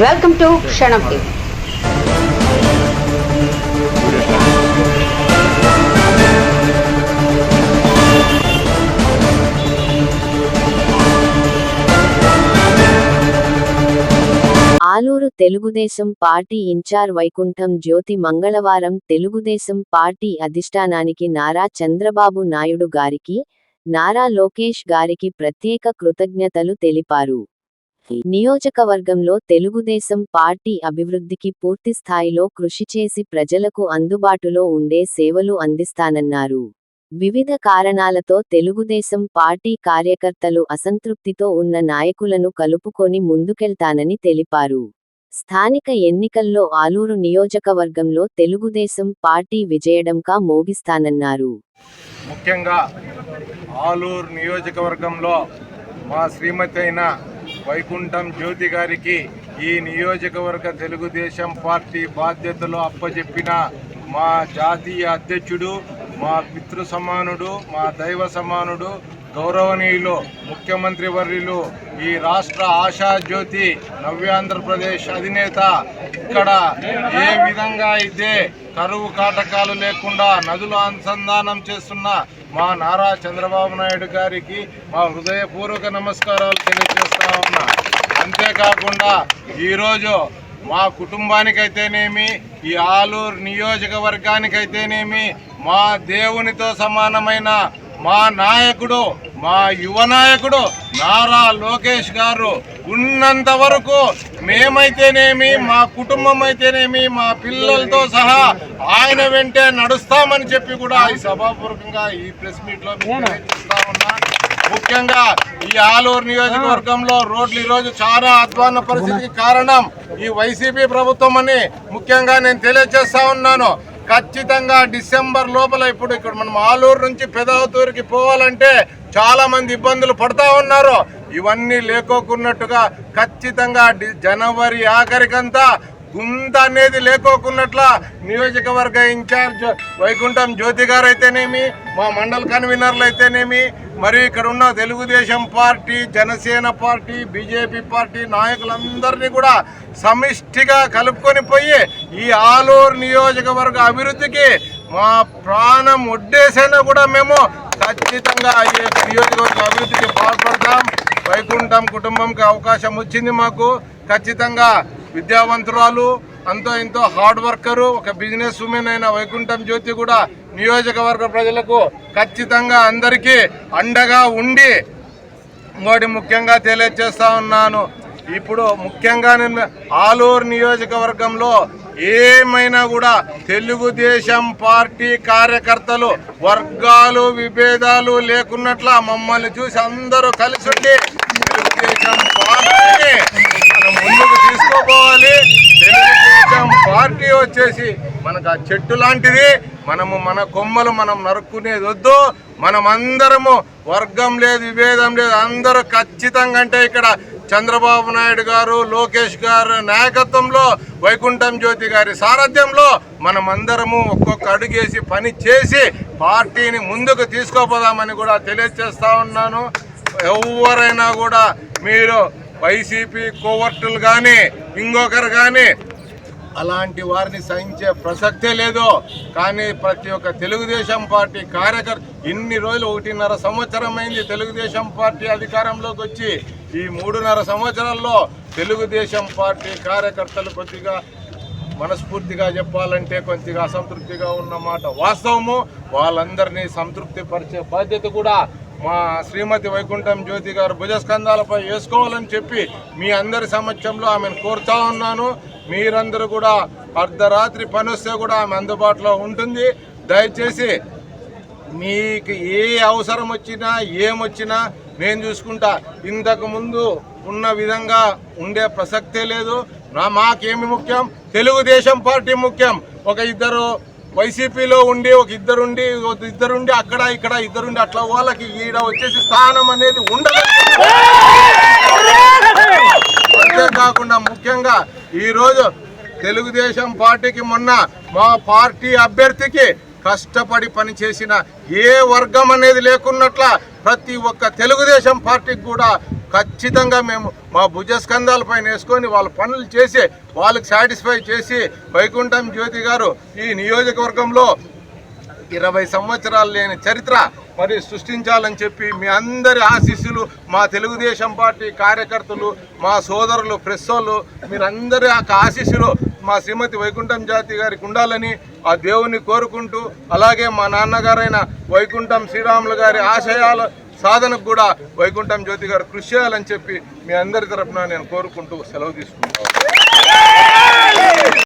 Welcome to Kshanam TV Aluru Telugu Desam party incharge Vaikuntham Jyothi మంగళవారం Telugu Desam party అధిష్టానానికి నారా చంద్రబాబు నాయుడు గారికి నారా లోకేష్ గారికి ప్రత్యేక కృతజ్ఞతలు తెలిపారు. నియోజకవర్గంలో తెలుగుదేశం పార్టీ అభివృద్ధికి పూర్తి స్థాయిలో కృషి చేసి ప్రజలకు అందుబాటులో ఉండే సేవలు అందిస్తానన్నారు. వివిధ కారణాలతో తెలుగుదేశం పార్టీ కార్యకర్తలు అసంతృప్తితో ఉన్న నాయకులను కలుపుకొని ముందుకెళ్తానని తెలిపారు. స్థానిక ఎన్నికల్లో ఆలూరు నియోజకవర్గంలో తెలుగుదేశం పార్టీ విజయడంకా మోగిస్తానన్నారు. ముఖ్యంగా ఆలూరు నియోజకవర్గంలో మా శ్రీమతి అయిన వైకుంఠం జ్యోతి గారికి ఈ నియోజకవర్గ తెలుగుదేశం పార్టీ బాధ్యతలు అప్పచెప్పిన మా జాతీయ అధ్యక్షుడు మా పితృ సమానుడు మా దైవ సమానుడు గౌరవనీయులు ముఖ్యమంత్రి వర్యులు ఈ రాష్ట్ర ఆశా జ్యోతి నవ్యాంధ్రప్రదేశ్ అధినేత ఇక్కడ ఏ విధంగా అయితే కరువు కాటకాలు లేకుండా నదులు అనుసంధానం చేస్తున్న మా నారా చంద్రబాబు నాయుడు గారికి మా హృదయపూర్వక నమస్కారాలు తెలియజేస్తా ఉన్నా. అంతేకాకుండా ఈరోజు మా కుటుంబానికైతేనేమి ఈ ఆలూరు నియోజకవర్గానికైతేనేమి మా దేవునితో సమానమైన మా నాయకుడు మా యువ నాయకుడు నారా లోకేష్ గారు ఉన్నంత వరకు మేమైతేనేమి మా కుటుంబం అయితేనేమి మా పిల్లలతో సహా ఆయన వెంటే నడుస్తామని చెప్పి కూడా ఈ సభాపూర్వకంగా ఈ ప్రెస్ మీట్లో మీకు తెలియజేస్తా ఉన్నా. ముఖ్యంగా ఈ ఆలూరు నియోజకవర్గంలో రోడ్లు ఈ రోజు చాలా అధ్వాన పరిస్థితికి కారణం ఈ వైసీపీ ప్రభుత్వం అని ముఖ్యంగా నేను తెలియజేస్తా ఉన్నాను. ఖచ్చితంగా డిసెంబర్ లోపల ఇప్పుడు ఇక్కడ మనం ఆలూరు నుంచి పెదవతూరుకి పోవాలంటే చాలా మంది ఇబ్బందులు పడతా ఉన్నారు. ఇవన్నీ లేకోకున్నట్టుగా ఖచ్చితంగా జనవరి ఆఖరికంతా గుంత అనేది లేకోకున్నట్ల నియోజకవర్గ ఇన్ఛార్జ్ వైకుంఠం జ్యోతి గారు అయితేనేమి మా మండల్ కన్వీనర్లు అయితేనేమి మరి ఇక్కడ ఉన్న Telugu Desam party Janasena party BJP party నాయకులందరినీ కూడా సమిష్టిగా కలుపుకొని పోయి ఈ ఆలూరు నియోజకవర్గ అభివృద్ధికి మా ప్రాణం ఒడ్డేసైనా కూడా మేము ఖచ్చితంగా ఈ నియోజకవర్గ అభివృద్ధికి పాల్పడతాం. వైకుంఠం కుటుంబంకి అవకాశం వచ్చింది మాకు. ఖచ్చితంగా విద్యావంతురాలు అంతో ఇంతో హార్డ్ వర్కరు ఒక బిజినెస్ ఉమెన్ అయిన వైకుంఠం జ్యోతి కూడా నియోజకవర్గ ప్రజలకు ఖచ్చితంగా అందరికీ అండగా ఉండి ఇంకోటి ముఖ్యంగా తెలియజేస్తా ఉన్నాను. ఇప్పుడు ముఖ్యంగా నేను ఆలూరు నియోజకవర్గంలో ఏమైనా కూడా తెలుగుదేశం పార్టీ కార్యకర్తలు వర్గాలు విభేదాలు లేకున్నట్ల మమ్మల్ని చూసి అందరూ కలిసి ఉండి తెలుగుదేశం పార్టీని మనం ముందుకు తీసుకోపోవాలి తెలుగుదేశం పార్టీ వచ్చేసి మనకు ఆ చెట్టు లాంటిది. మనము మన కొమ్మలు మనం నరుక్కునేది వద్దు. మనం అందరము వర్గం లేదు విభేదం లేదు. అందరూ ఖచ్చితంగా అంటే ఇక్కడ చంద్రబాబు నాయుడు గారు లోకేష్ గారు నాయకత్వంలో వైకుంఠం జ్యోతి గారి సారథ్యంలో మనం అందరము ఒక్కొక్క అడుగేసి పని చేసి పార్టీని ముందుకు తీసుకోపోదామని కూడా తెలియజేస్తా ఉన్నాను. ఎవరైనా కూడా మీరు వైసీపీ కోవర్టులు కానీ ఇంకొకరు కానీ అలాంటి వారిని సహించే ప్రసక్తే లేదు. కానీ ప్రతి ఒక్క తెలుగుదేశం పార్టీ కార్యకర్త ఇన్ని రోజులు ఒకటిన్నర సంవత్సరం అయింది తెలుగుదేశం పార్టీ అధికారంలోకి వచ్చి ఈ మూడున్నర సంవత్సరాల్లో తెలుగుదేశం పార్టీ కార్యకర్తలు కొద్దిగా మనస్ఫూర్తిగా చెప్పాలంటే కొద్దిగా అసంతృప్తిగా ఉన్నమాట వాస్తవము. వాళ్ళందరినీ సంతృప్తి పరిచే బాధ్యత కూడా మా శ్రీమతి వైకుంఠం జ్యోతి గారు భుజస్కంధాలపై వేసుకోవాలని చెప్పి మీ అందరి సమక్షంలో ఆమెను కోరుతా ఉన్నాను. మీరందరూ కూడా అర్ధరాత్రి పని వస్తే కూడా ఆమె అందుబాటులో ఉంటుంది. దయచేసి మీకు ఏ అవసరం వచ్చినా ఏమొచ్చినా నేను చూసుకుంటా. ఇంతకు ముందు ఉన్న విధంగా ఉండే ప్రసక్తే లేదు. నా మాకేమి ముఖ్యం? తెలుగుదేశం పార్టీ ముఖ్యం. ఒక ఇద్దరు వైసీపీలో ఉండి ఒక ఇద్దరుండి ఒక ఇద్దరుండి అక్కడ ఇక్కడ ఇద్దరుండి అట్లా వాళ్ళకి ఈడ వచ్చేసి స్థానం అనేది ఉండదు. అంతేకాకుండా ముఖ్యంగా ఈరోజు తెలుగుదేశం పార్టీకి మొన్న మా పార్టీ అభ్యర్థికి కష్టపడి పనిచేసిన ఏ వర్గం అనేది లేకున్నట్ల ప్రతి ఒక్క తెలుగుదేశం పార్టీకి కూడా ఖచ్చితంగా మేము మా భుజస్కంధాలపైన వేసుకొని వాళ్ళ పనులు చేసి వాళ్ళకి సాటిస్ఫై చేసి వైకుంఠం జ్యోతి గారు ఈ నియోజకవర్గంలో ఇరవై సంవత్సరాలు లేని చరిత్ర మరి సృష్టించాలని చెప్పి మీ అందరి ఆశీస్సులు మా తెలుగుదేశం పార్టీ కార్యకర్తలు మా సోదరులు ప్రెస్ వాళ్ళు మీరందరి ఆశీస్సులు మా శ్రీమతి వైకుంఠం జాతి గారికి ఉండాలని ఆ దేవుని కోరుకుంటూ అలాగే మా నాన్నగారైన వైకుంఠం శ్రీరాములు గారి ఆశయాల సాధనకు కూడా వైకుంఠం జ్యోతి గారు కృషి చేయాలని చెప్పి మీ అందరి తరఫున నేను కోరుకుంటూ సెలవు తీసుకుంటాను